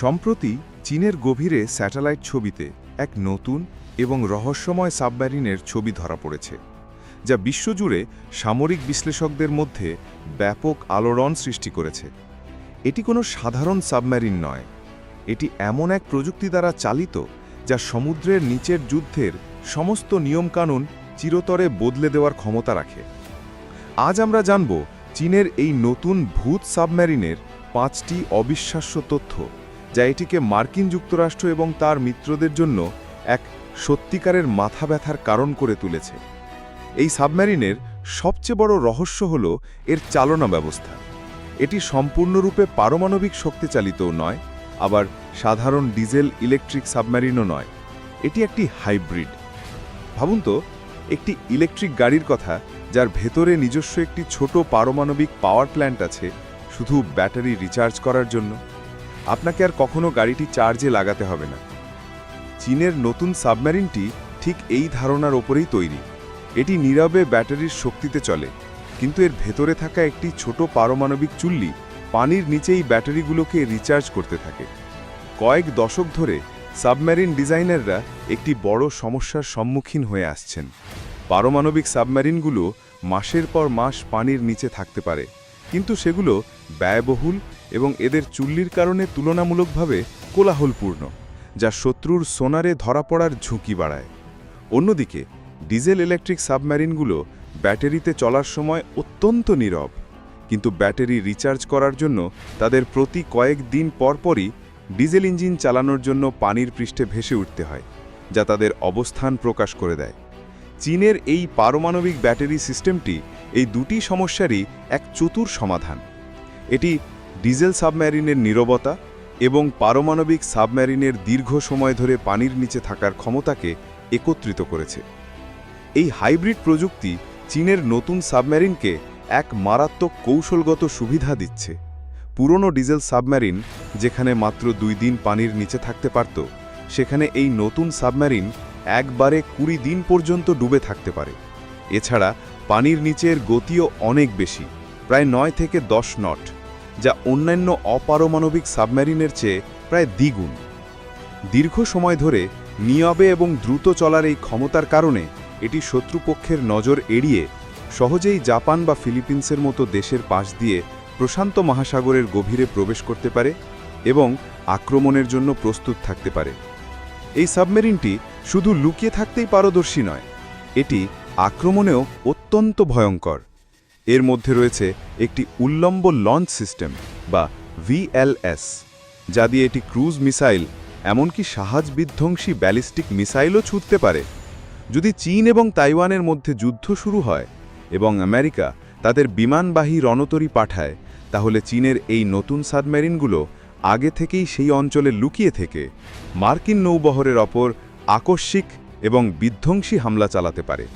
সম্প্রতি চীনের গভীরে স্যাটেলাইট ছবিতে এক নতুন এবং রহস্যময় সাবমেরিনের ছবি ধরা পড়েছে, যা বিশ্বজুড়ে সামরিক বিশ্লেষকদের মধ্যে ব্যাপক আলোড়ন সৃষ্টি করেছে। এটি কোনো সাধারণ সাবমেরিন নয়, এটি এমন এক প্রযুক্তি দ্বারা চালিত যা সমুদ্রের নিচের যুদ্ধের সমস্ত নিয়মকানুন চিরতরে বদলে দেওয়ার ক্ষমতা রাখে। আজ আমরা জানব চীনের এই নতুন ভূত সাবমেরিনের পাঁচটি অবিশ্বাস্য তথ্য। যা এটিকে মার্কিন যুক্তরাষ্ট্র এবং তার মিত্রদের জন্য এক সত্যিকারের মাথা ব্যথার কারণ করে তুলেছে। এই সাবমেরিনের সবচেয়ে বড় রহস্য হল এর চালনা ব্যবস্থা। এটি সম্পূর্ণরূপে পারমাণবিক শক্তি চালিতও নয়, আবার সাধারণ ডিজেল ইলেকট্রিক সাবমেরিনও নয়। এটি একটি হাইব্রিড। ভাবুন তো, একটি ইলেকট্রিক গাড়ির কথা, যার ভেতরে নিজস্ব একটি ছোট পারমাণবিক পাওয়ার প্ল্যান্ট আছে, শুধু ব্যাটারি রিচার্জ করার জন্য। আপনাকে আর কখনো গাড়িটি চার্জে লাগাতে হবে না। চীনের নতুন সাবমেরিনটি ঠিক এই ধারণার ওপরেই তৈরি। এটি নীরবে ব্যাটারির শক্তিতে চলে, কিন্তু এর ভেতরে থাকা একটি ছোট পারমাণবিক চুল্লি পানির নিচেই ব্যাটারিগুলোকে রিচার্জ করতে থাকে। কয়েক দশক ধরে সাবমেরিন ডিজাইনাররা একটি বড় সমস্যার সম্মুখীন হয়ে আসছেন। পারমাণবিক সাবমেরিনগুলো মাসের পর মাস পানির নিচে থাকতে পারে, কিন্তু সেগুলো ব্যয়বহুল এবং এদের চুল্লির কারণে তুলনামূলকভাবে কোলাহলপূর্ণ, যা শত্রুর সোনারে ধরা পড়ার ঝুঁকি বাড়ায়। অন্যদিকে, ডিজেল ইলেকট্রিক সাবমেরিনগুলো ব্যাটারিতে চলার সময় অত্যন্ত নীরব, কিন্তু ব্যাটারি রিচার্জ করার জন্য তাদের প্রতি কয়েক দিন পরপরই ডিজেল ইঞ্জিন চালানোর জন্য পানির পৃষ্ঠে ভেসে উঠতে হয়, যা তাদের অবস্থান প্রকাশ করে দেয়। চীনের এই পারমাণবিক ব্যাটারি সিস্টেমটি এই দুটি সমস্যারই এক চতুর সমাধান। এটি ডিজেল সাবমেরিনের নীরবতা এবং পারমাণবিক সাবমেরিনের দীর্ঘ সময় ধরে পানির নিচে থাকার ক্ষমতাকে একত্রিত করেছে। এই হাইব্রিড প্রযুক্তি চীনের নতুন সাবমেরিনকে এক মারাত্মক কৌশলগত সুবিধা দিচ্ছে। পুরনো ডিজেল সাবমেরিন যেখানে মাত্র দুই দিন পানির নিচে থাকতে পারত, সেখানে এই নতুন সাবমেরিন একবারে কুড়ি দিন পর্যন্ত ডুবে থাকতে পারে। এছাড়া পানির নিচের গতিও অনেক বেশি, প্রায় নয় থেকে দশ নট। যা অন্যান্য অপারমাণবিক সাবমেরিনের চেয়ে প্রায় দ্বিগুণ। দীর্ঘ সময় ধরে নিয়বে এবং দ্রুত চলার এই ক্ষমতার কারণে এটি শত্রুপক্ষের নজর এড়িয়ে সহজেই জাপান বা ফিলিপিন্সের মতো দেশের পাশ দিয়ে প্রশান্ত মহাসাগরের গভীরে প্রবেশ করতে পারে এবং আক্রমণের জন্য প্রস্তুত থাকতে পারে। এই সাবমেরিনটি শুধু লুকিয়ে থাকতেই পারদর্শী নয়, এটি আক্রমণেও অত্যন্ত ভয়ঙ্কর। এর মধ্যে রয়েছে একটি উল্লম্ব লঞ্চ সিস্টেম বা ভিএলএস যা দিয়ে এটি ক্রুজ মিসাইল এমনকি সাহাজ বিধ্বংসী ব্যালিস্টিক মিসাইলও ছুটতে পারে। যদি চীন এবং তাইওয়ানের মধ্যে যুদ্ধ শুরু হয় এবং আমেরিকা তাদের বিমানবাহী রণতরী পাঠায়, তাহলে চীনের এই নতুন সাবমেরিনগুলো আগে থেকেই সেই অঞ্চলে লুকিয়ে থেকে মার্কিন নৌবহরের ওপর আকস্মিক এবং বিধ্বংসী হামলা চালাতে পারে।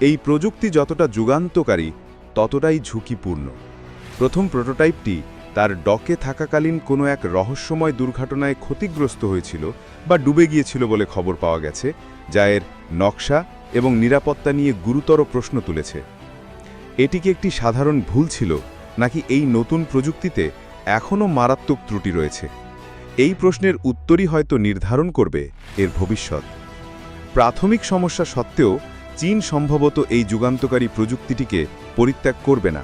এই প্রযুক্তি যতটা যুগান্তকারী ততটাই ঝুঁকিপূর্ণ। প্রথম প্রোটোটাইপটি তার ডকে থাকাকালীন কোনো এক রহস্যময় দুর্ঘটনায় ক্ষতিগ্রস্ত হয়েছিল বা ডুবে গিয়েছিল বলে খবর পাওয়া গেছে, যা এর নকশা এবং নিরাপত্তা নিয়ে গুরুতর প্রশ্ন তুলেছে। এটিকে একটি সাধারণ ভুল ছিল, নাকি এই নতুন প্রযুক্তিতে এখনও মারাত্মক ত্রুটি রয়েছে? এই প্রশ্নের উত্তরই হয়তো নির্ধারণ করবে এর ভবিষ্যৎ। প্রাথমিক সমস্যা সত্ত্বেও চীন সম্ভবত এই যুগান্তকারী প্রযুক্তিটিকে পরিত্যাগ করবে না।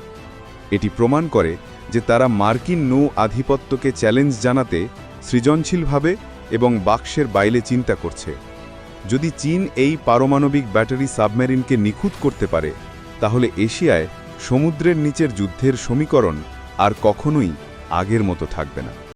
এটি প্রমাণ করে যে তারা মার্কিন নৌ আধিপত্যকে চ্যালেঞ্জ জানাতে সৃজনশীলভাবে এবং বাক্সের বাইরে চিন্তা করছে। যদি চীন এই পারমাণবিক ব্যাটারি সাবমেরিনকে নিখুঁত করতে পারে, তাহলে এশিয়ায় সমুদ্রের নিচের যুদ্ধের সমীকরণ আর কখনোই আগের মতো থাকবে না।